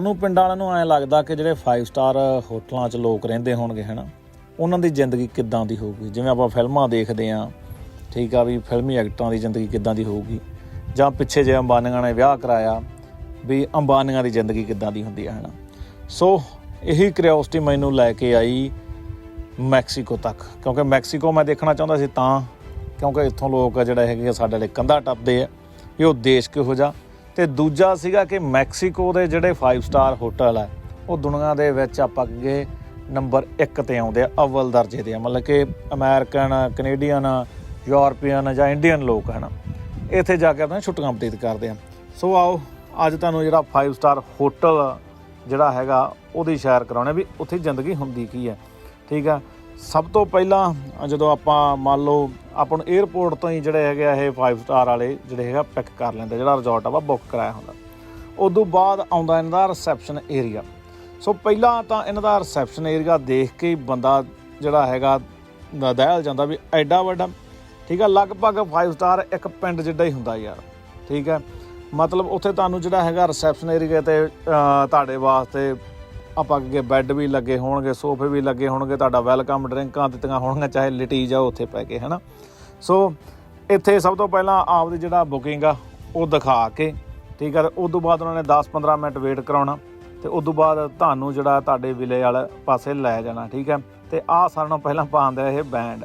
ਸਾਨੂੰ ਪਿੰਡ ਵਾਲਿਆਂ ਨੂੰ ਐਂ ਲੱਗਦਾ ਕਿ ਜਿਹੜੇ 5 ਸਟਾਰ ਹੋਟਲਾਂ 'ਚ ਲੋਕ ਰਹਿੰਦੇ ਹੋਣਗੇ, ਹਨਾ, ਉਹਨਾਂ ਦੀ ਜ਼ਿੰਦਗੀ ਕਿੱਦਾਂ ਦੀ ਹੋਊਗੀ? ਜਿਵੇਂ ਆਪਾਂ ਫਿਲਮਾਂ ਦੇਖਦੇ ਆਂ, ਠੀਕ ਆ ਵੀ ਫਿਲਮੀ ਐਕਟਰਾਂ ਦੀ ਜ਼ਿੰਦਗੀ ਕਿੱਦਾਂ ਦੀ ਹੋਊਗੀ? ਜਾਂ ਪਿੱਛੇ ਜੇ ਅੰਬਾਨੀਆਂ ਨੇ ਵਿਆਹ ਕਰਾਇਆ, ਵੀ ਅੰਬਾਨੀਆਂ ਦੀ ਜ਼ਿੰਦਗੀ ਕਿੱਦਾਂ ਦੀ ਹੁੰਦੀ ਹੈ ਹਨਾ? ਸੋ ਇਹੀ ਕਿਉਰਿਓਸਿਟੀ ਮੈਨੂੰ ਲੈ ਕੇ ਆਈ ਮੈਕਸੀਕੋ ਤੱਕ। ਕਿਉਂਕਿ ਮੈਕਸੀਕੋ ਮੈਂ ਦੇਖਣਾ ਚਾਹੁੰਦਾ ਸੀ ਤਾਂ, ਕਿਉਂਕਿ ਇੱਥੋਂ ਲੋਕ ਜਿਹੜੇ ਹੈਗੇ ਆ, ਸਾਡੇ ਲਈ ਕੰਧਾ ਟੱਪਦੇ ਆ, ਵੀ ਉਹ ਦੇਸ਼ ਕਿਹੋ ਜਿਹਾ ਤੇ ਦੂਜਾ ਸੀਗਾ ਕਿ ਮੈਕਸੀਕੋ ਦੇ ਜਿਹੜੇ 5 ਸਟਾਰ ਹੋਟਲ ਆ, ਉਹ ਦੁਨੀਆ ਦੇ ਵਿੱਚ ਆਪਾਂ ਅੱਗੇ ਨੰਬਰ 1 ਤੇ ਆਉਂਦੇ ਆ, ਅਵਲ ਦਰਜੇ ਦੇ ਆ। ਮਤਲਬ ਕਿ ਅਮਰੀਕਨ ਕੈਨੇਡੀਅਨ ਯੂਰਪੀਅਨ ਜਾਂ ਇੰਡੀਅਨ ਲੋਕ ਹਨ, ਇੱਥੇ ਜਾ ਕੇ ਆਪਣਾ ਛੁੱਟੀਆਂ ਬਤੀਤ ਕਰਦੇ ਆ। ਸੋ ਆਓ, ਅੱਜ ਤੁਹਾਨੂੰ ਜਿਹੜਾ 5 ਸਟਾਰ ਹੋਟਲ ਜਿਹੜਾ ਹੈਗਾ, ਉਹਦੀ ਸ਼ੇਅਰ ਕਰਾਉਣੇ ਵੀ ਉੱਥੇ ਜ਼ਿੰਦਗੀ ਹੁੰਦੀ ਕੀ ਹੈ ਠੀਕ ਆ? ਸਭ ਤੋਂ ਪਹਿਲਾਂ ਜਦੋਂ ਆਪਾਂ ਮੰਨ ਲਓ ਆਪਾਂ ਨੂੰ 에어ਪੋਰਟ ਤੋਂ ਹੀ ਜਿਹੜੇ ਹੈਗੇ ਆ ਇਹ 5 ਸਟਾਰ ਵਾਲੇ ਜਿਹੜੇ ਹੈਗਾ ਪਿਕ ਕਰ ਲੈਂਦੇ ਜਿਹੜਾ ਰਿਜ਼ੋਰਟ ਆ ਵਾ ਬੁੱਕ ਕਰਾਇਆ ਹੁੰਦਾ। ਉਦੋਂ ਬਾਅਦ ਆਉਂਦਾ ਇਹਨਾਂ ਦਾ ਰਿਸੈਪਸ਼ਨ ਏਰੀਆ ਸੋ ਪਹਿਲਾਂ ਤਾਂ ਇਹਨਾਂ ਦਾ ਰਿਸੈਪਸ਼ਨ ਏਰੀਆ ਦੇਖ ਕੇ ਹੀ ਬੰਦਾ ਜਿਹੜਾ ਹੈਗਾ ਦਹਿਲ ਜਾਂਦਾ ਵੀ ਐਡਾ ਵੱਡਾ। ਠੀਕ ਆ, ਲਗਭਗ 5 ਸਟਾਰ ਇੱਕ ਪਿੰਡ ਜਿੱਡਾ ਹੀ ਹੁੰਦਾ ਯਾਰ। ਠੀਕ ਹੈ ਮਤਲਬ ਉੱਥੇ ਤੁਹਾਨੂੰ ਜਿਹੜਾ ਹੈਗਾ ਰਿਸੈਪਸ਼ਨ ਏਰੀਆ ਤੇ ਤੁਹਾਡੇ ਵਾਸਤੇ ਆਪਾਂ ਅੱਗੇ ਬੈੱਡ ਵੀ ਲੱਗੇ ਹੋਣਗੇ, ਸੋਫੇ ਵੀ ਲੱਗੇ ਹੋਣਗੇ, ਤੁਹਾਡਾ ਵੈਲਕਮ ਡਰਿੰਕਾਂ ਦਿੱਤੀਆਂ ਹੋਣਗੀਆਂ, ਚਾਹੇ ਲਿਟੀ ਜਾਓ ਉੱਥੇ ਪੈ ਕੇ, ਹੈਨਾ? ਸੋ ਇੱਥੇ ਸਭ ਤੋਂ ਪਹਿਲਾਂ ਆਪਦੀ ਜਿਹੜਾ ਬੁਕਿੰਗ ਆ, ਉਹ ਦਿਖਾ ਕੇ, ਠੀਕ ਆ, ਤੇ ਉਸ ਤੋਂ ਬਾਅਦ ਉਹਨਾਂ ਨੇ 10-15 ਮਿੰਟ ਵੇਟ ਕਰਾਉਣਾ, ਤੇ ਉਸ ਤੋਂ ਬਾਅਦ ਤੁਹਾਨੂੰ ਜਿਹੜਾ ਤੁਹਾਡੇ ਵਿਲੇ ਵਾਲੇ ਪਾਸੇ ਲੈ ਜਾਣਾ, ਠੀਕ ਹੈ ਤੇ ਆਹ ਸਾਰਿਆਂ ਨਾਲੋਂ ਪਹਿਲਾਂ ਪਾਉਂਦਾ ਇਹ ਬੈਂਡ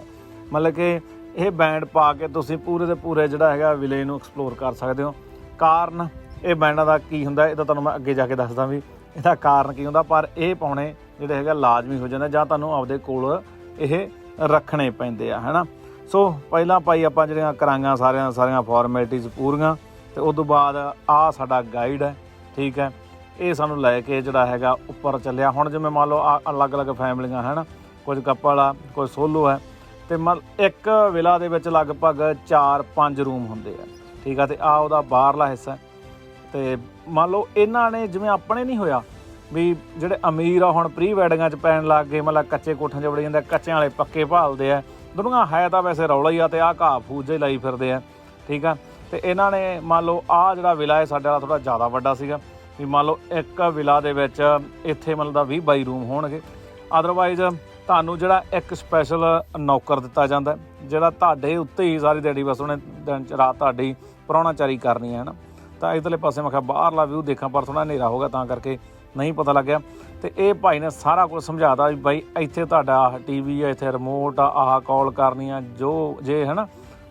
ਮਤਲਬ ਕਿ ਇਹ ਬੈਂਡ ਪਾ ਕੇ ਤੁਸੀਂ ਪੂਰੇ ਦੇ ਪੂਰੇ ਜਿਹੜਾ ਹੈਗਾ ਵਿਲੇ ਨੂੰ ਐਕਸਪਲੋਰ ਕਰ ਸਕਦੇ ਹੋ। ਕਾਰਨ ਇਹ ਬੈਂਡਾਂ ਦਾ ਕੀ ਹੁੰਦਾ, ਇਹ ਤਾਂ ਤੁਹਾਨੂੰ ਮੈਂ ਅੱਗੇ ਜਾ ਕੇ ਦੱਸਦਾ ਵੀ ਇਹਦਾ ਕਾਰਨ ਕੀ ਹੁੰਦਾ? ਪਰ ਇਹ ਪਾਉਣੇ ਜਿਹੜੇ ਹੈਗਾ ਲਾਜ਼ਮੀ ਹੋ ਜਾਂਦਾ ਜਾਂ ਤੁਹਾਨੂੰ ਆਪਦੇ ਕੋਲ ਇਹ ਰੱਖਣੇ ਪੈਂਦੇ ਆ, ਹੈਨਾ? ਸੋ ਪਹਿਲਾਂ ਭਾਈ ਆਪਾਂ ਜਿਹੜੀਆਂ ਕਰਾਂਗਾ ਸਾਰਿਆਂ ਸਾਰੀਆਂ ਫਾਰਮੈਲਿਟੀਆਂ ਪੂਰੀਆਂ ਤੇ ਉਸ ਤੋਂ ਬਾਅਦ ਆ ਸਾਡਾ ਗਾਈਡ ਹੈ, ਠੀਕ ਹੈ? ਇਹ ਸਾਨੂੰ ਲੈ ਕੇ ਜਿਹੜਾ ਹੈਗਾ ਉੱਪਰ ਚੱਲਿਆ। ਹੁਣ ਜਿਵੇਂ ਮੰਨ ਲਓ ਆਹ ਅਲੱਗ-ਅਲੱਗ ਫੈਮਲੀਆਂ, ਹਨ? ਕੁਝ ਕਪਲ ਆ ਕੋਈ ਸੋਲੋ ਹੈ। ਤੇ ਮਲ ਇੱਕ ਵਿਲਾ ਦੇ ਵਿੱਚ ਲਗਭਗ 4-5 ਰੂਮ ਹੁੰਦੇ ਆ, ਠੀਕ ਆ? ਤੇ ਆ ਉਹਦਾ ਬਾਹਰਲਾ ਹਿੱਸਾ ਤੇ ਮੰਨ ਲਓ ਇਹਨਾਂ ਨੇ ਜਿਵੇਂ ਆਪਣੇ ਨਹੀਂ ਹੋਇਆ ਵੀ ਜਿਹੜੇ ਅਮੀਰ ਆ ਹੁਣ ਪ੍ਰੀ ਵੈਡਿੰਗਾਂ 'ਚ ਪੈਣ ਲੱਗ ਗਏ ਮਤਲਬ ਕੱਚੇ ਕੋਠਾਂ 'ਚ ਵੜੇ ਜਾਂਦੇ ਆ, ਕੱਚਿਆਂ ਵਾਲੇ ਪੱਕੇ ਭਾਲਦੇ ਆ। ਦੁਨੀਆ ਹੈ ਤਾਂ ਵੈਸੇ ਰੌਲਾ ਹੀ ਆ ਤੇ ਆ ਘਾਹ ਫੂਜੇ ਜਿਹੇ ਲਾਈ ਫਿਰਦੇ ਆ ਠੀਕ ਆ? ਤੇ ਇਹਨਾਂ ਨੇ ਮੰਨ ਲਓ ਆ ਜਿਹੜਾ ਵਿਲਾ ਹੈ ਸਾਡੇ ਵਾਲਾ ਥੋੜਾ ਜ਼ਿਆਦਾ ਵੱਡਾ ਸੀਗਾ ਵੀ ਮੰਨ ਲਓ ਇੱਕ ਵਿਲਾ ਦੇ ਵਿੱਚ ਇੱਥੇ ਮਤਲਬ ਦਾ 20 22 ਰੂਮ ਹੋਣਗੇ। ਅਦਰਵਾਈਜ਼ ਤੁਹਾਨੂੰ ਜਿਹੜਾ ਇੱਕ ਸਪੈਸ਼ਲ ਨੌਕਰ ਦਿੱਤਾ ਜਾਂਦਾ ਜਿਹੜਾ ਤੁਹਾਡੇ ਉੱਤੇ ਹੀ ਸਾਰੀ ਦਿਹਾੜੀ ਬਸ ਉਹਨੇ ਦਿਨ ਰਾਤ ਤੁਹਾਡੀ ਪ੍ਰਾਹੁਣਾਚਾਰੀ ਕਰਨੀ ਹੈ ਨਾ? ਤਾਂ ਇਧਰਲੇ ਪਾਸੇ ਮੈਂ ਕਿਹਾ ਬਾਹਰਲਾ ਵਿਊ ਦੇਖਾਂ ਪਰ ਥੋੜਾ ਹਨੇਰਾ ਹੋ ਗਿਆ ਤਾਂ ਕਰਕੇ ਨਹੀਂ ਪਤਾ ਲੱਗਿਆ। ਤੇ ਇਹ ਭਾਈ ਨੇ ਸਾਰਾ ਕੁਝ ਸਮਝਾਤਾ ਵੀ ਬਾਈ ਇੱਥੇ ਤੁਹਾਡਾ ਆਹ ਟੀਵੀ ਆ ਇੱਥੇ ਰਿਮੋਟ ਆ ਆਹ ਕਾਲ ਕਰਨੀ ਆ ਜੋ ਜੇ ਹੈ ਨਾ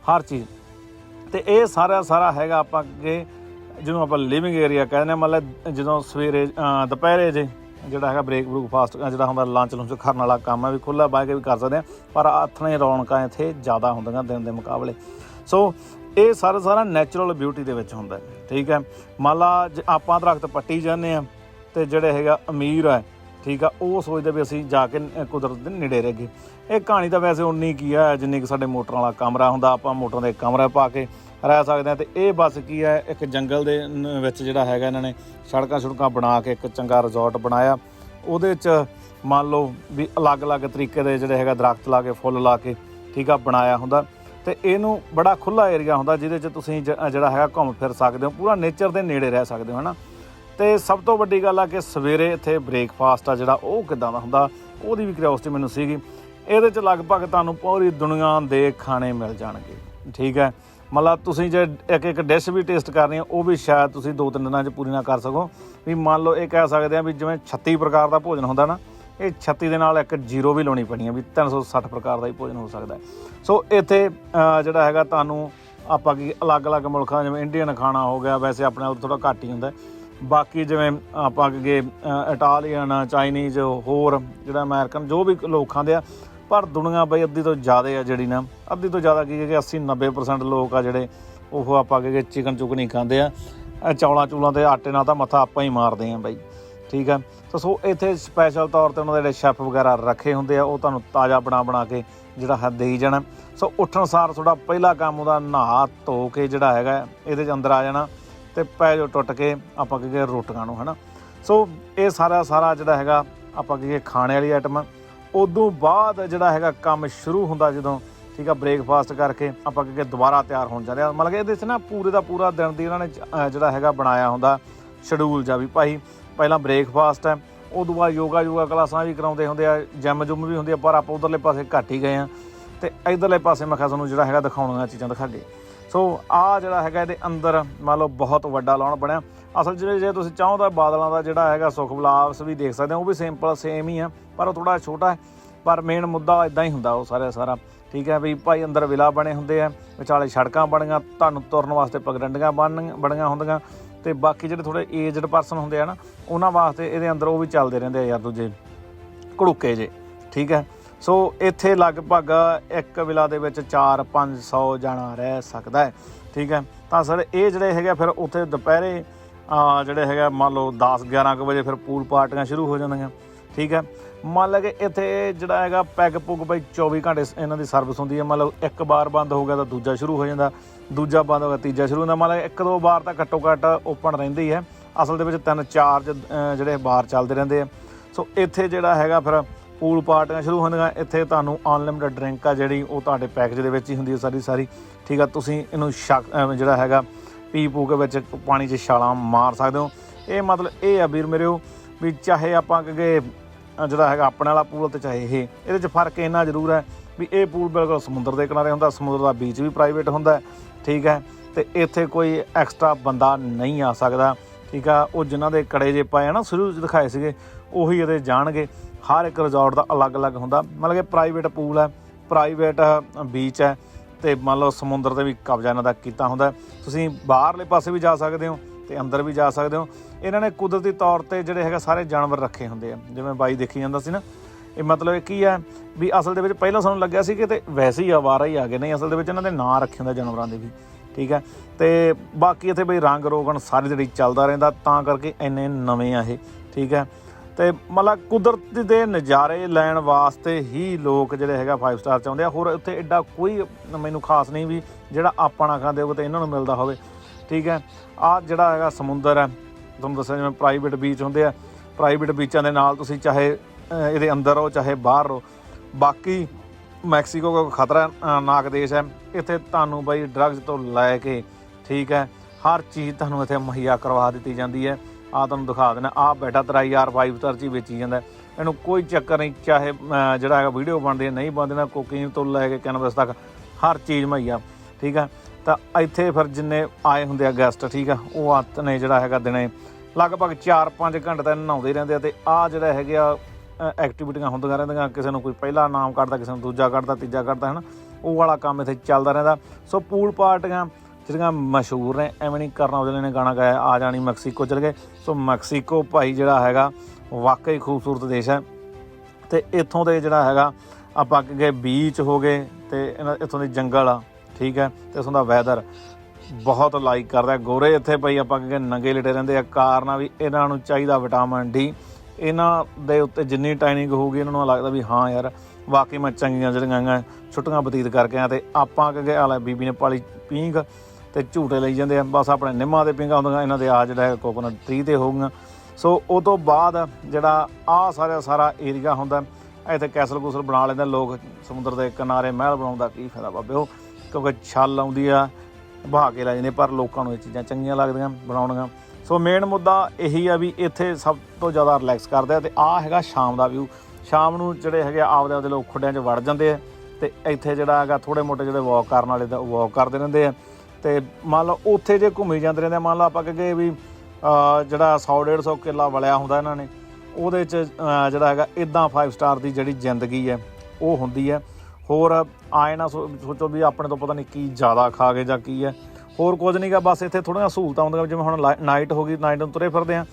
ਹਰ ਚੀਜ਼। ਤੇ ਇਹ ਸਾਰਾ ਸਾਰਾ ਹੈਗਾ ਆਪਾਂ ਅੱਗੇ ਜਿਹਨੂੰ ਆਪਾਂ ਲਿਵਿੰਗ ਏਰੀਆ ਕਹਿੰਦੇ ਹਾਂ ਮਤਲਬ ਜਦੋਂ ਸਵੇਰੇ ਦੁਪਹਿਰੇ ਜੇ ਜਿਹੜਾ ਹੈਗਾ ਬ੍ਰੇਕ ਬਰੂਕ ਜਿਹੜਾ ਹੁੰਦਾ ਲੰਚ ਲੁੰਚ ਕਰਨ ਵਾਲਾ ਕੰਮ ਹੈ ਵੀ ਖੁੱਲਾ ਬਾਹ ਕੇ ਵੀ ਕਰ ਸਕਦੇ ਆ ਪਰ ਆਥਣੇ ਰੌਣਕਾਂ ਇੱਥੇ ਜ਼ਿਆਦਾ ਹੁੰਦੀਆਂ ਦਿਨ ਦੇ ਮੁਕਾਬਲੇ। ਸੋ ਇਹ ਸਾਰਾ ਸਾਰਾ ਨੈਚੁਰਲ ਬਿਊਟੀ ਦੇ ਵਿੱਚ ਹੁੰਦਾ ਹੈ, ਠੀਕ ਹੈ? ਮੰਨ ਲਾ ਜੇ ਆਪਾਂ ਦਰਖਤ ਪੱਟੀ ਜਾਂਦੇ ਆ ਤੇ ਜਿਹੜੇ ਹੈਗਾ ਅਮੀਰ ਹੈ, ਠੀਕ ਆ, ਉਹ ਸੋਚਦੇ ਵੀ ਅਸੀਂ ਜਾ ਕੇ ਕੁਦਰਤ ਦੇ ਨੇੜੇ ਰਹਿ ਗਏ। ਇਹ ਕਹਾਣੀ ਤਾਂ ਵੈਸੇ ਉਨੀ ਕੀ ਹੈ ਜਿੰਨੀ ਕਿ ਸਾਡੇ ਮੋਟਰਾਂ ਵਾਲਾ ਕਮਰਾ ਹੁੰਦਾ, ਆਪਾਂ ਮੋਟਰਾਂ ਦੇ ਕਮਰੇ ਪਾ ਕੇ ਰਹਿ ਸਕਦੇ ਆ ਤੇ ਇਹ ਬਸ ਕੀ ਹੈ, ਇੱਕ ਜੰਗਲ ਦੇ ਵਿੱਚ ਜਿਹੜਾ ਹੈਗਾ ਇਹਨਾਂ ਨੇ ਸੜਕਾਂ ਸੜਕਾਂ ਬਣਾ ਕੇ ਇੱਕ ਚੰਗਾ ਰਿਜ਼ੋਰਟ ਬਣਾਇਆ। ਉਹਦੇ 'ਚ ਮੰਨ ਲਓ ਵੀ ਅਲੱਗ-ਅਲੱਗ ਤਰੀਕੇ ਦੇ ਜਿਹੜੇ ਹੈਗਾ ਦਰਖਤ ਲਾ ਕੇ, ਫੁੱਲ ਲਾ ਕੇ, ਠੀਕ ਆ, ਬਣਾਇਆ ਹੁੰਦਾ। ਤੇ ਇਹਨੂੰ ਬੜਾ ਖੁੱਲਾ ਏਰੀਆ ਹੁੰਦਾ ਜਿਹਦੇ 'ਚ ਤੁਸੀਂ ਜਿਹੜਾ ਹੈਗਾ ਘੁੰਮ ਫਿਰ ਸਕਦੇ ਹੋ, ਪੂਰਾ ਨੇਚਰ ਦੇ ਨੇੜੇ ਰਹਿ ਸਕਦੇ ਹੋ, ਹਨਾ? ਤੇ ਸਭ ਤੋਂ ਵੱਡੀ ਗੱਲ ਆ ਕਿ ਸਵੇਰੇ ਇੱਥੇ ਬ੍ਰੇਕਫਾਸਟ ਆ ਜਿਹੜਾ, ਉਹ ਕਿਦਾਂ ਦਾ ਹੁੰਦਾ? ਉਹਦੀ ਵੀ ਕਿਉਰਿਓਸਿਟੀ ਮੈਨੂੰ ਸੀਗੀ। ਇਹਦੇ 'ਚ ਲਗਭਗ ਤੁਹਾਨੂੰ ਪੂਰੀ ਦੁਨੀਆ ਦੇ ਖਾਣੇ ਮਿਲ ਜਾਣਗੇ, ਠੀਕ ਹੈ? ਮਤਲਬ ਤੁਸੀਂ ਜੇ ਇੱਕ ਇੱਕ ਡਿਸ਼ ਵੀ ਟੇਸਟ ਕਰਨੀ ਆ ਉਹ ਵੀ ਸ਼ਾਇਦ ਤੁਸੀਂ ਦੋ ਤਿੰਨ ਦਿਨਾਂ 'ਚ ਪੂਰੀ ਨਾ ਕਰ ਸਕੋ। ਵੀ ਮੰਨ ਲਓ ਇਹ ਕਹਿ ਸਕਦੇ ਆ ਵੀ ਜਿਵੇਂ 36 ਪ੍ਰਕਾਰ ਦਾ ਭੋਜਨ ਹੁੰਦਾ ਨਾ ਇਹ 36 ਦੇ ਨਾਲ ਇੱਕ ਜ਼ੀਰੋ ਵੀ ਲਾਉਣੀ ਪੈਣੀ ਹੈ ਵੀ 360 ਪ੍ਰਕਾਰ ਦਾ ਹੀ ਭੋਜਨ ਹੋ ਸਕਦਾ ਸੋ ਇੱਥੇ ਜਿਹੜਾ ਹੈਗਾ ਤੁਹਾਨੂੰ ਆਪਾਂ ਕੀ ਅਲੱਗ-ਅਲੱਗ ਮੁਲਕਾਂ, ਜਿਵੇਂ ਇੰਡੀਅਨ ਖਾਣਾ ਹੋ ਗਿਆ, ਵੈਸੇ ਆਪਣੇ ਨਾਲ ਥੋੜਾ ਘੱਟ ਹੀ ਹੁੰਦਾ ਬਾਕੀ ਜਿਵੇਂ ਆਪਾਂ ਅੱਗੇ ਇਟਾਲੀਅਨ ਚਾਈਨੀਜ਼ ਹੋਰ ਜਿਹੜਾ ਅਮਰੀਕਨ ਜੋ ਵੀ ਲੋਕ ਖਾਂਦੇ ਆ, ਪਰ ਦੁਨੀਆ ਬਈ ਅੱਧੀ ਤੋਂ ਜ਼ਿਆਦਾ ਆ ਜਿਹੜੀ ਨਾ, ਅੱਧੀ ਤੋਂ ਜ਼ਿਆਦਾ ਕੀ ਹੈ ਕਿ 80 90% ਲੋਕ ਆ ਜਿਹੜੇ ਉਹ ਆਪਾਂ ਕਿ ਚਿਕਨ ਚੁਕ ਨਹੀਂ ਖਾਂਦੇ ਆ। ਚੌਲਾਂ ਚੂਲਾਂ ਤੇ ਆਟੇ ਨਾਲ ਤਾਂ ਮੱਥਾ ਆਪਾਂ ਹੀ ਮਾਰਦੇ ਆ ਬਾਈ। ਠੀਕ ਹੈ। ਤਾਂ ਸੋ ਇੱਥੇ ਸਪੈਸ਼ਲ ਤੌਰ ਤੇ ਉਹਨਾਂ ਦੇ ਜਿਹੜੇ ਸ਼ੈਫ ਵਗੈਰਾ ਰੱਖੇ ਹੁੰਦੇ ਆ, ਉਹ ਤੁਹਾਨੂੰ ਤਾਜ਼ਾ ਬਣਾ ਬਣਾ ਕੇ ਜਿਹੜਾ ਹੈ ਦੇਈ ਜਾਣਾ। ਸੋ ਉੱਠਣ ਸਾਰ ਤੁਹਾਡਾ ਪਹਿਲਾ ਕੰਮ ਉਹਦਾ ਨਹਾ ਧੋ ਕੇ ਜਿਹੜਾ ਹੈਗਾ, ਇਹਦੇ ਚ ਅੰਦਰ ਆ ਜਾਣਾ ਤੇ ਪੈ ਜੋ ਟੁੱਟ ਕੇ ਆਪਾਂ ਕਹੀਏ ਰੋਟੀਆਂ ਨੂੰ, ਹਨਾ। ਸੋ ਇਹ ਸਾਰਾ ਸਾਰਾ ਜਿਹੜਾ ਹੈਗਾ ਆਪਾਂ ਕਹੀਏ ਖਾਣੇ ਵਾਲੀ ਆਈਟਮ ਉਦੋਂ ਬਾਅਦ ਜਿਹੜਾ ਹੈਗਾ ਕੰਮ ਸ਼ੁਰੂ ਹੁੰਦਾ ਜਦੋਂ, ਠੀਕ ਆ ਬ੍ਰੇਕਫਾਸਟ ਕਰਕੇ ਆਪਾਂ ਕਹੀਏ ਦੁਬਾਰਾ ਤਿਆਰ ਹੋਣ ਜਾ ਰਿਹਾ ਮਤਲਬ ਕਿ ਇਹਦੇ 'ਚ ਨਾ ਪੂਰੇ ਦਾ ਪੂਰਾ ਦਿਨ ਦੀ ਇਹਨਾਂ ਨੇ ਜਿਹੜਾ ਹੈਗਾ ਬਣਾਇਆ ਹੁੰਦਾ ਸ਼ਡਿਊਲ ਜਾਂ ਵੀ ਭਾਈ। ਪਹਿਲਾਂ ਬ੍ਰੇਕਫਾਸਟ ਹੈ ਉਦੋਂ ਬਾਅਦ ਯੋਗਾ ਯੋਗਾ ਕਲਾਸਾਂ ਵੀ ਕਰਾਉਂਦੇ ਹੁੰਦੇ ਆ ਜਿਮ ਜੁਮ ਵੀ ਹੁੰਦੀ ਆ, ਪਰ ਆਪਾਂ ਉਧਰਲੇ ਪਾਸੇ ਘੱਟ ਹੀ ਗਏ ਆ। ਤੇ ਇਧਰਲੇ ਪਾਸੇ ਮੈਂ ਕਿਹਾ ਤੁਹਾਨੂੰ ਜਿਹੜਾ ਹੈਗਾ ਦਿਖਾਉਣੀਆਂ ਚੀਜ਼ਾਂ ਦਿਖਾ ਕੇ। ਸੋ ਆ ਜਿਹੜਾ ਹੈਗਾ ਇਹਦੇ ਅੰਦਰ ਮੰਨ ਲਓ ਬਹੁਤ ਵੱਡਾ ਲਾਉਣ ਬਣਿਆ। ਅਸਲ ਜਿਹੜੇ ਜੇ ਤੁਸੀਂ ਚਾਹੋ ਤਾਂ ਬਾਦਲਾਂ ਦਾ ਜਿਹੜਾ ਹੈਗਾ ਸੁਖ ਵਿਲਾਸ ਵੀ ਦੇਖ ਸਕਦੇ ਹੋ, ਉਹ ਵੀ ਸਿੰਪਲ ਸੇਮ ਹੀ ਆ, ਪਰ ਉਹ ਥੋੜਾ ਛੋਟਾ ਹੈ। ਪਰ ਮੇਨ ਮੁੱਦਾ ਇਦਾਂ ਹੀ ਹੁੰਦਾ ਉਹ ਸਾਰਾ ਸਾਰਾ। ਠੀਕ ਹੈ ਵੀ ਭਾਈ ਅੰਦਰ ਵਿਲਾ ਬਣੇ ਹੁੰਦੇ ਆ, ਵਿਚਾਲੇ ਸੜਕਾਂ ਬਣੀਆਂ ਤੁਹਾਨੂੰ ਤੁਰਨ ਵਾਸਤੇ ਪਗਡੰਡੀਆਂ ਬਣ ਬਣੀਆਂ ਹੁੰਦੀਆਂ। ਤੇ ਬਾਕੀ ਜਿਹੜੇ ਥੋੜੇ ਏਜਡ ਪਰਸਨ ਹੁੰਦੇ ਆ ਨਾ, ਉਹਨਾਂ ਵਾਸਤੇ ਇਹਦੇ ਅੰਦਰ ਉਹ ਵੀ ਚੱਲਦੇ ਰਹਿੰਦੇ ਆ ਯਾਰ ਦੂਜੇ, ਘੜੂਕੇ ਜੇ, ਠੀਕ ਹੈ? ਸੋ ਇੱਥੇ ਲਗਭਗ ਇੱਕ ਵਿਲਾ ਦੇ ਵਿੱਚ 4-500 ਜਾਣਾ ਰਹਿ ਸਕਦਾ ਹੈ, ਠੀਕ ਹੈ? ਤਾਂ ਸਰ ਇਹ ਜਿਹੜੇ ਹੈਗੇ ਆ, ਫਿਰ ਉੱਥੇ ਦੁਪਹਿਰੇ ਆ ਜਿਹੜੇ ਹੈਗਾ ਮੰਨ ਲਓ 10-11 ਕੁ ਵਜੇ ਫਿਰ ਪੂਲ ਪਾਰਟੀਆਂ ਸ਼ੁਰੂ ਹੋ ਜਾਂਦੀਆਂ, ਠੀਕ ਹੈ? ਮੰਨ ਲਾ ਕਿ ਇੱਥੇ ਜਿਹੜਾ ਹੈਗਾ ਪੈਗ ਪੁਗ ਬਈ 24 ਘੰਟੇ ਇਹਨਾਂ ਦੀ ਸਰਵਿਸ ਹੁੰਦੀ ਹੈ। ਮਤਲਬ ਇੱਕ ਵਾਰ ਬੰਦ ਹੋ ਗਿਆ ਤਾਂ ਦੂਜਾ ਸ਼ੁਰੂ ਹੋ ਜਾਂਦਾ, ਦੂਜਾ ਬੰਦ ਹੋ ਗਿਆ ਤੀਜਾ ਸ਼ੁਰੂ ਹੁੰਦਾ ਮੰਨ ਲਾ ਇੱਕ ਦੋ ਵਾਰ ਤਾਂ ਘੱਟੋ ਘੱਟ ਓਪਨ ਰਹਿੰਦੀ ਹੈ। ਅਸਲ ਦੇ ਵਿੱਚ ਤਿੰਨ ਚਾਰ ਜਿਹੜੇ ਬਾਰ ਚੱਲਦੇ ਰਹਿੰਦੇ ਆ। ਸੋ ਇੱਥੇ ਜਿਹੜਾ ਹੈਗਾ ਫਿਰ ਪੂਲ ਪਾਰਟੀਆਂ ਸ਼ੁਰੂ ਹੁੰਦੀਆਂ। ਇੱਥੇ ਤੁਹਾਨੂੰ ਅਨਲਿਮਿਟਡ ਡਰਿੰਕ ਆ ਜਿਹੜੀ, ਉਹ ਤੁਹਾਡੇ ਪੈਕੇਜ ਦੇ ਵਿੱਚ ਹੀ ਹੁੰਦੀ ਹੈ ਸਾਰੀ ਸਾਰੀ। ਠੀਕ ਆ, ਤੁਸੀਂ ਇਹਨੂੰ ਛਕ ਜਿਹੜਾ ਹੈਗਾ ਪੀ ਪੂ ਕੇ ਵਿੱਚ ਪਾਣੀ 'ਚ ਛਾਲਾਂ ਮਾਰ ਸਕਦੇ ਹੋ। ਇਹ ਮਤਲਬ ਇਹ ਆ ਵੀਰ ਮੇਰਿਓ ਵੀ ਚਾਹੇ ਆਪਾਂ ਕਿ ਜਿਹੜਾ ਹੈਗਾ ਆਪਣੇ ਵਾਲਾ ਪੂਲ ਤੇ ਚਾਹੇ ਇਹ, ਇਹਦੇ 'ਚ ਫ਼ਰਕ ਇੰਨਾ ਜ਼ਰੂਰ ਹੈ ਵੀ ਇਹ ਪੂਲ ਬਿਲਕੁਲ ਸਮੁੰਦਰ ਦੇ ਕਿਨਾਰੇ ਹੁੰਦਾ, ਸਮੁੰਦਰ ਦਾ ਬੀਚ ਵੀ ਪ੍ਰਾਈਵੇਟ ਹੁੰਦਾ, ਠੀਕ ਹੈ? ਤੇ ਇੱਥੇ ਕੋਈ ਐਕਸਟਰਾ ਬੰਦਾ ਨਹੀਂ ਆ ਸਕਦਾ, ਠੀਕ ਆ? ਉਹ ਜਿਨ੍ਹਾਂ ਦੇ ਕੜੇ ਜੇ ਪਾਏ ਆ ਨਾ, ਸ਼ੁਰੂ 'ਚ ਦਿਖਾਏ ਸੀਗੇ, ਉਹੀ ਇਹਦੇ ਜਾਣਗੇ। ਹਰ ਇੱਕ ਰਿਜ਼ੋਰਟ ਦਾ ਅਲੱਗ-ਅਲੱਗ ਹੁੰਦਾ, ਮਤਲਬ ਕਿ ਪ੍ਰਾਈਵੇਟ ਪੂਲ ਹੈ ਪ੍ਰਾਈਵੇਟ ਬੀਚ ਹੈ, ਤੇ ਮੰਨ ਲਓ ਸਮੁੰਦਰ ਤੇ ਵੀ ਕਬਜ਼ਾ ਇਹਨਾਂ ਦਾ ਕੀਤਾ ਹੁੰਦਾ ਤੁਸੀਂ ਬਾਹਰਲੇ ਪਾਸੇ ਵੀ ਜਾ ਸਕਦੇ ਹੋ, ਤੇ ਅੰਦਰ ਵੀ ਜਾ ਸਕਦੇ ਹੋ। ਇਹਨਾਂ ਨੇ ਕੁਦਰਤੀ ਤੌਰ ਤੇ ਜਿਹੜੇ ਹੈਗਾ ਸਾਰੇ ਜਾਨਵਰ ਰੱਖੇ ਹੁੰਦੇ ਆ। ਜਿਵੇਂ ਬਾਈ ਦੇਖੀ ਜਾਂਦਾ ਸੀ ਨਾ, ਇਹ ਮਤਲਬ ਇਹ ਕੀ ਹੈ ਵੀ ਅਸਲ ਦੇ ਵਿੱਚ ਪਹਿਲਾਂ ਸਾਨੂੰ ਲੱਗਿਆ ਸੀ ਕਿ ਤੇ ਵੈਸੇ ਹੀ ਆਵਾਰਾ ਹੀ ਆ ਗਏ ਨਹੀਂ ਅਸਲ ਦੇ ਵਿੱਚ ਇਹਨਾਂ ਦੇ ਨਾਂ ਰੱਖੇ ਹੁੰਦੇ ਜਾਨਵਰਾਂ ਦੇ ਵੀ, ਠੀਕ ਹੈ? ਤੇ ਬਾਕੀ ਇੱਥੇ ਬਈ ਰੰਗ ਰੋਗਣ ਸਾਰੀ ਜਿਹੜੀ ਚੱਲਦਾ ਰਹਿੰਦਾ, ਤਾਂ ਕਰਕੇ ਇੰਨੇ ਨਵੇਂ ਆ ਇਹ, ਠੀਕ ਹੈ? ਤੇ ਮਤਲਬ ਕੁਦਰਤ ਦੇ ਨਜ਼ਾਰੇ ਲੈਣ ਵਾਸਤੇ ਹੀ ਲੋਕ ਜਿਹੜੇ ਹੈਗਾ 5 ਸਟਾਰ ਚਾਹੁੰਦੇ ਆ। ਹੋਰ ਉੱਥੇ ਐਡਾ ਕੋਈ ਮੈਨੂੰ ਖਾਸ ਨਹੀਂ ਵੀ ਜਿਹੜਾ ਆਪਾਂ ਨਾ ਖਾਂਦੇ ਹੋਵੇ ਤੇ ਇਹਨਾਂ ਨੂੰ ਮਿਲਦਾ ਹੋਵੇ, ਠੀਕ ਹੈ? ਆ ਜਿਹੜਾ ਹੈਗਾ ਸਮੁੰਦਰ ਹੈ ਤੁਹਾਨੂੰ ਦੱਸਿਆ ਜਿਵੇਂ ਪ੍ਰਾਈਵੇਟ ਬੀਚ ਹੁੰਦੇ ਆ ਪ੍ਰਾਈਵੇਟ ਬੀਚਾਂ ਦੇ ਨਾਲ ਤੁਸੀਂ ਚਾਹੇ ਇਹਦੇ ਅੰਦਰ ਰਹੋ, ਚਾਹੇ ਬਾਹਰ ਰਹੋ। ਬਾਕੀ ਮੈਕਸੀਕੋ ਕੋ ਖਤਰਾ ਨਾਕ ਦੇਸ਼ ਹੈ। ਇੱਥੇ ਤੁਹਾਨੂੰ ਬਈ ਡਰੱਗਸ ਤੋਂ ਲੈ ਕੇ, ਠੀਕ ਹੈ, ਹਰ ਚੀਜ਼ ਤੁਹਾਨੂੰ ਇੱਥੇ ਮੁਹੱਈਆ ਕਰਵਾ ਦਿੱਤੀ ਜਾਂਦੀ ਹੈ। ਆ ਤੁਹਾਨੂੰ ਦਿਖਾ ਦੇਣਾ ਆ ਬੈਠਾ ਤੇਰਾ ਯਾਰ 5 ਸਟਾਰ ਚ ਹੀ ਵੇਚੀ ਜਾਂਦਾ। ਇਹਨੂੰ ਕੋਈ ਚੱਕਰ ਨਹੀਂ, ਚਾਹੇ ਜਿਹੜਾ ਹੈਗਾ ਵੀਡੀਓ ਬਣਦੀ ਨਹੀਂ ਬਣਦੀ, ਨਾ ਕੋਕੀਨ ਤੋਂ ਲੈ ਕੇ ਕੈਨਵਸ ਤੱਕ, ਹਰ ਚੀਜ਼ ਮੁਹੱਈਆ, ਠੀਕ ਹੈ। ਤਾਂ ਇੱਥੇ ਫਿਰ ਜਿੰਨੇ ਆਏ ਹੁੰਦੇ ਆ ਗੈਸਟ ਠੀਕ ਆ, ਉਹ ਆਤ ਨੇ ਜਿਹੜਾ ਹੈਗਾ ਦਿਨੇ ਲਗਭਗ 4-5 ਘੰਟੇ ਤਾਂ ਨਹਾਉਂਦੇ ਹੀ ਰਹਿੰਦੇ ਆ ਤੇ ਆ ਜਿਹੜਾ ਹੈਗੇ ਆ ਐਕਟੀਵਿਟੀਆਂ ਹੁੰਦੀਆਂ ਰਹਿੰਦੀਆਂ, ਕਿਸੇ ਨੂੰ ਕੋਈ ਪਹਿਲਾ ਨਾਮ ਕੱਢਦਾ, ਕਿਸੇ ਨੂੰ ਦੂਜਾ ਕੱਢਦਾ, ਤੀਜਾ ਕੱਢਦਾ ਹੈ ਨਾ ਉਹ ਵਾਲਾ ਕੰਮ ਇੱਥੇ ਚੱਲਦਾ ਰਹਿੰਦਾ। ਸੋ ਪੂਲ ਪਾਰਟੀਆਂ ਜਿਹੜੀਆਂ ਮਸ਼ਹੂਰ ਨੇ, ਐਵੇਂ ਨਹੀਂ ਕਰਨਾ, ਉਹਦੇ ਨੇ ਗਾਣਾ ਗਾਇਆ, ਆ ਜਾਣੀ ਮੈਕਸੀਕੋ ਚਲ ਗਏ। ਸੋ ਮੈਕਸੀਕੋ ਭਾਈ ਜਿਹੜਾ ਹੈਗਾ, ਵਾਕਈ ਖੂਬਸੂਰਤ ਦੇਸ਼ ਹੈ। ਤੇ ਇੱਥੋਂ ਦੇ ਜਿਹੜਾ ਹੈਗਾ, ਆਪਾਂ ਅੱਗੇ ਬੀਚ ਹੋ ਗਏ, ਤੇ ਇਹਨਾਂ- ਇੱਥੋਂ ਦੇ ਜੰਗਲ ਆ। ਠੀਕ ਹੈ? ਤੇ ਇੱਥੋਂ ਦਾ ਵੈਦਰ ਬਹੁਤ ਲਾਈਕ ਕਰਦਾ ਗੋਰੇ ਇੱਥੇ ਭਾਈ ਆਪਾਂ ਕਹਿੰਦੇ ਨੰਗੇ ਲਿਟੇ ਰਹਿੰਦੇ ਆ। ਕਾਰਨ ਆ ਵੀ ਇਹਨਾਂ ਨੂੰ ਚਾਹੀਦਾ ਵਿਟਾਮਿਨ ਡੀ ਇਹਨਾਂ ਦੇ ਉੱਤੇ ਜਿੰਨੀ ਟਾਈਨਿੰਗ ਹੋਊਗੀ, ਇਹਨਾਂ ਨੂੰ ਲੱਗਦਾ ਵੀ ਹਾਂ ਯਾਰ, ਵਾਕਈ ਮੈਂ ਚੰਗੀਆਂ ਜਿਹੜੀਆਂ ਛੁੱਟੀਆਂ ਬਤੀਤ ਕਰਕੇ ਆ ਤੇ ਆਪਾਂ ਕਹਿੰਦੇ ਆਲੇ ਬੀਬੀ ਨੇ ਪਾਲੀ ਪੀਂਘ ਤੇ ਝੂਟੇ ਲਈ ਜਾਂਦੇ ਆ। ਬਸ ਆਪਣੇ ਨਿੰਮਾਂ ਦੇ ਪਿੰਗਾ ਹੁੰਦੀਆਂ, ਇਹਨਾਂ ਦੇ ਆ ਜਿਹੜਾ ਕੋਕੋਨਟ ਟਰੀ ਤੇ ਹੋਊਗੀਆਂ। ਸੋ ਉਹ ਤੋਂ ਬਾਅਦ ਜਿਹੜਾ ਆ ਸਾਰਾ ਸਾਰਾ ਏਰੀਆ ਹੁੰਦਾ, ਇੱਥੇ ਕੈਸਲ ਕੂਸਲ ਬਣਾ ਲੈਂਦੇ ਲੋਕ ਸਮੁੰਦਰ ਦੇ ਕਿਨਾਰੇ ਮਹਿਲ ਬਣਾਉਣ ਦਾ ਕੀ ਫਾਇਦਾ ਬਾਬੇ ਉਹ ਕਿਉਂਕਿ ਛੱਲ ਆਉਂਦੀ ਆ ਬਹਾ ਕੇ ਲੈ ਜਾਂਦੇ ਪਰ ਲੋਕਾਂ ਨੂੰ ਇਹ ਚੀਜ਼ਾਂ ਚੰਗੀਆਂ ਲੱਗਦੀਆਂ ਬਣਾਉਣੀਆਂ। ਸੋ ਮੇਨ ਮੁੱਦਾ ਇਹੀ ਆ ਵੀ ਇੱਥੇ ਸਭ ਤੋਂ ਜ਼ਿਆਦਾ ਰਿਲੈਕਸ ਕਰਦੇ ਆ ਤੇ ਆ ਹੈਗਾ ਸ਼ਾਮ ਦਾ ਵਿਊ ਸ਼ਾਮ ਨੂੰ ਜਿਹੜੇ ਹੈਗੇ ਆ ਆਪਦੇ ਆਪਦੇ ਲੋਕ ਖੁੱਡਿਆਂ 'ਚ ਵੜ ਜਾਂਦੇ ਆ ਤੇ ਇੱਥੇ ਜਿਹੜਾ ਹੈਗਾ ਥੋੜੇ ਮੋਟੇ ਜਿਹੜੇ ਵਾਕ ਕਰਨ ਵਾਲੇ ਤਾਂ ਵਾਕ ਕਰਦੇ ਰਹਿੰਦੇ ਆ। ਤੇ ਮੰਨ ਲਓ ਉੱਥੇ ਜੇ ਘੁੰਮੀ ਜਾਂਦੇ ਰਹਿੰਦੇ ਆ, ਮੰਨ ਲਓ ਆਪਾਂ ਕਹੇ ਵੀ ਅਹ, ਜਿਹੜਾ 100 150 ਕਿੱਲਾ ਵਲਿਆ ਹੁੰਦਾ ਇਹਨਾਂ ਨੇ ਉਹਦੇ 'ਚ ਜਿਹੜਾ ਹੈਗਾ ਇਦਾਂ 5 ਸਟਾਰ ਦੀ ਜਿਹੜੀ ਜ਼ਿੰਦਗੀ ਹੈ ਉਹ ਹੁੰਦੀ ਹੈ। ਹੋਰ ਆਏ ਨਾ ਸੋ- ਸੋਚੋ ਵੀ ਆਪਣੇ ਤੋਂ ਪਤਾ ਨਹੀਂ ਕੀ ਜ਼ਿਆਦਾ ਖਾ ਗਏ ਜਾਂ ਕੀ ਹੈ। ਹੋਰ ਕੁਝ ਨਹੀਂਗਾ ਬਸ ਇੱਥੇ ਥੋੜ੍ਹੀਆਂ ਸਹੂਲਤਾਂ ਹੁੰਦੀਆਂ ਜਿਵੇਂ ਹੁਣ ਨਾਈਟ ਹੋ ਗਈ ਨਾਈਟ ਨੂੰ ਤੁਰੇ ਫਿਰਦੇ ਆ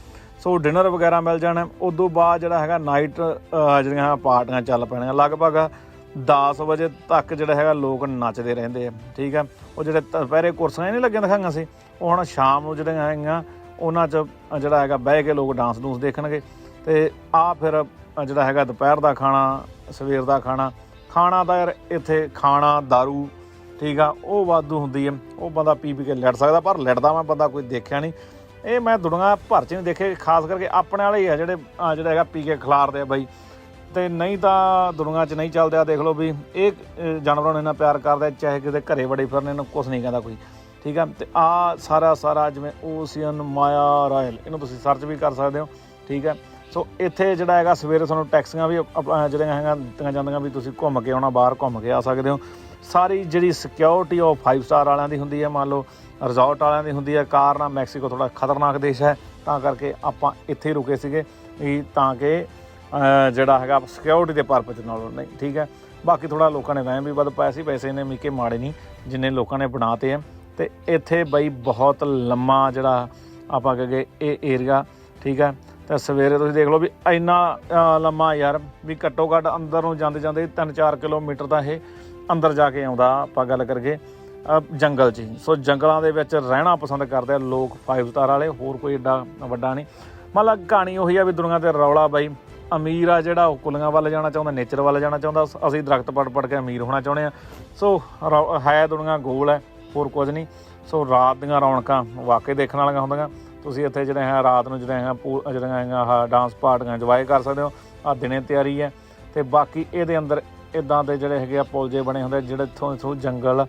ਸੋ ਡਿਨਰ ਵਗੈਰਾ ਮਿਲ ਜਾਣਾ। ਉਦੋਂ ਬਾਅਦ ਜਿਹੜਾ ਹੈਗਾ ਨਾਈਟ ਜਿਹੜੀਆਂ ਪਾਰਟੀਆਂ ਚੱਲ ਪੈਣੀਆਂ। ਲਗਭਗ 10 ਵਜੇ ਤੱਕ ਜਿਹੜਾ ਹੈਗਾ ਲੋਕ ਨੱਚਦੇ ਰਹਿੰਦੇ ਆ, ਠੀਕ ਹੈ। ਉਹ ਜਿਹੜੇ ਦੁਪਹਿਰੇ ਕੁਰਸੀਆਂ ਨਹੀਂ ਲੱਗੀਆਂ ਦਿਖਾਈਆਂ ਸੀ। ਉਹ ਹੁਣ ਸ਼ਾਮ ਨੂੰ ਜਿਹੜੀਆਂ ਹੈਗੀਆਂ, ਉਹਨਾਂ 'ਚ ਜਿਹੜਾ ਹੈਗਾ ਬਹਿ ਕੇ ਲੋਕ ਡਾਂਸ ਡੂੰਸ ਦੇਖਣਗੇ। ਤੇ ਆ ਫਿਰ ਜਿਹੜਾ ਹੈਗਾ ਦੁਪਹਿਰ ਦਾ ਖਾਣਾ, ਸਵੇਰ ਦਾ ਖਾਣਾ ਖਾਣਾ ਤਾਂ ਯਾਰ ਇੱਥੇ ਖਾਣਾ, दारू, ਠੀਕ ਆ, ਉਹ ਵਾਧੂ ਹੁੰਦੀ ਹੈ ਉਹ ਬੰਦਾ ਪੀ ਪੀ ਕੇ ਲੜ ਸਕਦਾ, ਪਰ ਲੜਦਾ ਮੈਂ ਬੰਦਾ ਕੋਈ ਦੇਖਿਆ ਨਹੀਂ। ਇਹ ਮੈਂ ਦੁਨੀਆ ਭਰ ਚ ਨਹੀਂ ਦੇਖੇ, ਖਾਸ ਕਰਕੇ ਆਪਣੇ ਵਾਲੇ ਹੀ ਆ ਜਿਹੜੇ ਆਹ ਜਿਹੜਾ ਹੈਗਾ ਪੀ ਕੇ ਖਿਲਾਰਦੇ ਆ ਬਾਈ। ਤੇ ਨਹੀਂ ਤਾਂ ਦੁਨੀਆ 'ਚ ਨਹੀਂ ਚੱਲਦੇ ਆ, ਦੇਖ ਲਓ ਵੀ, ਇਹ ਜਾਨਵਰਾਂ ਨੂੰ ਇੰਨਾ ਪਿਆਰ ਕਰਦਾ ਚਾਹੇ ਕਿਤੇ ਘਰੇ ਵੜੇ ਫਿਰਨੇ, ਇਹਨੂੰ ਕੁਝ ਨਹੀਂ ਕਹਿੰਦਾ ਕੋਈ। ਠੀਕ ਆ, ਤੇ ਆ ਸਾਰਾ ਸਾਰਾ ਜਿਵੇਂ ਓਸੀਅਨ, ਮਾਇਆ, ਰਾਇਲ, ਇਹਨੂੰ ਤੁਸੀਂ ਸਰਚ ਵੀ ਕਰ ਸਕਦੇ ਹੋ। ਠੀਕ ਹੈ ਸੋ ਇੱਥੇ ਜਿਹੜਾ ਹੈਗਾ ਸਵੇਰੇ ਤੁਹਾਨੂੰ ਟੈਕਸੀਆਂ ਵੀ ਅਪ- ਜਿਹੜੀਆਂ ਹੈਗਾ ਦਿੱਤੀਆਂ ਜਾਂਦੀਆਂ ਵੀ ਤੁਸੀਂ ਘੁੰਮ ਕੇ ਆਉਣਾ, ਬਾਹਰ ਘੁੰਮ ਕੇ ਆ ਸਕਦੇ ਹੋ। ਸਾਰੀ ਜਿਹੜੀ ਸਿਕਿਉਰਿਟੀ ਉਹ 5 ਸਟਾਰ ਵਾਲਿਆਂ ਦੀ ਹੁੰਦੀ ਹੈ, ਮੰਨ ਲਓ ਰਿਜ਼ੋਰਟ ਵਾਲਿਆਂ ਦੀ ਹੁੰਦੀ ਹੈ ਕਾਰਨ ਆ ਮੈਕਸੀਕੋ ਥੋੜਾ ਖਤਰਨਾਕ ਦੇਸ਼ ਹੈ, ਤਾਂ ਕਰਕੇ ਆਪਾਂ ਇੱਥੇ ਹੀ ਰੁਕੇ ਸੀਗੇ ਤਾਂ ਕਿ ਜਿਹੜਾ ਹੈਗਾ ਸਿਕਿਉਰਿਟੀ ਦੇ ਪਰਪਸ ਨਾਲ ਨਹੀਂ, ਠੀਕ ਹੈ। ਬਾਕੀ ਥੋੜਾ ਲੋਕਾਂ ਨੇ ਵਹਿਮ ਵੀ ਵੱਧ ਪਾਇਆ ਸੀ, ਪੈਸੇ ਨੇ ਮੀਕੇ ਮਾੜੇ ਨਹੀਂ, ਜਿੰਨੇ ਲੋਕਾਂ ਨੇ ਬਣਾਤੇ ਆ। ਤੇ ਇੱਥੇ ਬਈ ਬਹੁਤ ਲੰਮਾ ਜਿਹੜਾ ਆਪਾਂ ਕਹਗੇ ਇਹ ਏਰੀਆ ਠੀਕ ਹੈ। ਤੇ ਸਵੇਰੇ ਤੁਸੀਂ ਦੇਖ ਲਓ ਵੀ ਇੰਨਾ ਲੰਮਾ ਯਾਰ ਵੀ ਘੱਟੋ ਘੱਟ ਅੰਦਰ ਨੂੰ ਜਾਂਦੇ ਜਾਂਦੇ 3-4 ਕਿਲੋਮੀਟਰ ਦਾ ਇਹ ਅੰਦਰ ਜਾ ਕੇ ਆਉਂਦਾ, ਆਪਾਂ ਗੱਲ ਕਰਗੇ ਜੰਗਲ 'ਚ ਹੀ। ਸੋ ਜੰਗਲਾਂ ਦੇ ਵਿੱਚ ਰਹਿਣਾ ਪਸੰਦ ਕਰਦੇ ਆ ਲੋਕ 5 ਸਟਾਰ ਵਾਲੇ, ਹੋਰ ਕੋਈ ਏਡਾ ਵੱਡਾ ਨਹੀਂ। ਮਤਲਬ ਕਹਾਣੀ ਉਹੀ ਆ ਵੀ ਦੁਨੀਆ ਤੇ ਰੌਲਾ ਬਾਈ, ਅਮੀਰ ਆ ਜਿਹੜਾ ਉਹ ਕੁਲੀਆਂ ਵੱਲ ਜਾਣਾ ਚਾਹੁੰਦਾ, ਨੇਚਰ ਵੱਲ ਜਾਣਾ ਚਾਹੁੰਦਾ ਅਸੀਂ ਦਰਖਤ ਪੜ ਪੜ ਕੇ ਅਮੀਰ ਹੋਣਾ ਚਾਹੁੰਦੇ ਆ। ਸੋ ਰੌ- ਹੈ ਦੁਨੀਆ ਗੋਲ ਹੈ, ਹੋਰ ਕੁਝ ਨਹੀਂ। ਸੋ ਰਾਤ ਦੀਆਂ ਰੌਣਕਾਂ ਵਾਕਈ ਦੇਖਣ ਵਾਲੀਆਂ ਹੁੰਦੀਆਂ। ਤੁਸੀਂ ਇੱਥੇ ਜਿਹੜੇ ਹੈ ਰਾਤ ਨੂੰ ਜਿਹੜੇ ਹੈ ਪੂ- ਜਿਹੜੀਆਂ ਹੈਗੀਆਂ ਆਹ ਡਾਂਸ ਪਾਰਟੀਆਂ ਇੰਜੋਏ ਕਰ ਸਕਦੇ ਹੋ। ਆ ਦਿਨੇ ਤਿਆਰੀ ਹੈ ਤੇ ਬਾਕੀ ਇਹਦੇ ਅੰਦਰ ਇਦਾਂ ਦੇ ਜਿਹੜੇ ਹੈਗੇ ਆ ਪੁਲਜੇ ਬਣੇ ਹੁੰਦੇ ਜਿਹੜੇ ਇੱਥੋਂ ਇੱਥੋਂ ਜੰਗਲ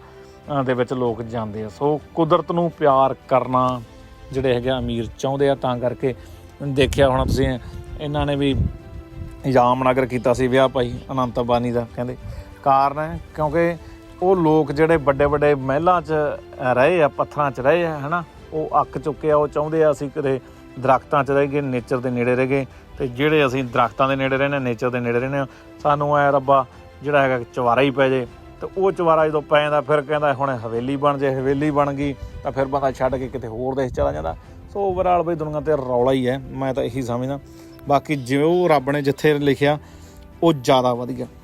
ਦੇ ਵਿੱਚ ਲੋਕ ਜਾਂਦੇ ਆ। ਸੋ ਕੁਦਰਤ ਨੂੰ ਪਿਆਰ ਕਰਨਾ ਜਿਹੜੇ ਹੈਗੇ ਆ ਅਮੀਰ ਚਾਹੁੰਦੇ ਆ, ਤਾਂ ਕਰਕੇ ਦੇਖਿਆ ਹੁਣ ਤੁਸੀਂ, ਇਹਨਾਂ ਨੇ ਵੀ ਜਾਮਨਗਰ ਕੀਤਾ ਸੀ ਵਿਆਹ ਭਾਈ ਅਨੰਤ ਅੰਬਾਨੀ ਦਾ, ਕਹਿੰਦੇ। ਕਾਰਨ ਹੈ ਕਿਉਂਕਿ ਉਹ ਲੋਕ ਜਿਹੜੇ ਵੱਡੇ ਵੱਡੇ ਮਹਿਲਾਂ 'ਚ ਰਹੇ ਆ, ਪੱਥਰਾਂ 'ਚ ਰਹੇ ਆ, ਹਨਾ? ਉਹ ਅੱਕ ਚੁੱਕਿਆ ਉਹ ਚਾਹੁੰਦੇ ਆ ਅਸੀਂ ਕਿਤੇ ਦਰਖਤਾਂ 'ਚ ਰਹਿ ਗਏ ਨੇਚਰ ਦੇ ਨੇੜੇ ਰਹਿ ਗਏ ਤੇ ਜਿਹੜੇ ਅਸੀਂ ਦਰਖਤਾਂ ਦੇ ਨੇੜੇ ਰਹਿੰਦੇ ਨੇਚਰ ਦੇ ਨੇੜੇ ਰਹਿੰਦੇ ਹਾਂ, ਸਾਨੂੰ ਐ ਰੱਬਾ ਜਿਹੜਾ ਹੈਗਾ ਚਵਾਰਾ ਹੀ ਪੈ ਜੇ ਤੇ ਉਹ ਚਵਾਰਾ ਜਦੋਂ ਪੈ ਜਾਂਦਾ ਫਿਰ ਕਹਿੰਦਾ ਹੁਣ ਹਵੇਲੀ ਬਣ ਜੇ ਹਵੇਲੀ ਬਣ ਗਈ ਤਾਂ ਫਿਰ ਬੰਦਾ ਛੱਡ ਕੇ ਕਿਤੇ ਹੋਰ ਦੇਸ਼ ਚਲਾ ਜਾਂਦਾ। ਸੋ ਓਵਰਆਲ ਬਈ ਦੁਨੀਆ ਤੇ ਰੌਲਾ ਹੀ ਹੈ ਮੈਂ ਤਾਂ ਇਹੀ ਸਮਝਦਾ। ਬਾਕੀ ਜਿਵੇਂ ਉਹ ਰੱਬ ਨੇ ਜਿੱਥੇ ਲਿਖਿਆ ਉਹ ਜ਼ਿਆਦਾ ਵਧੀਆ।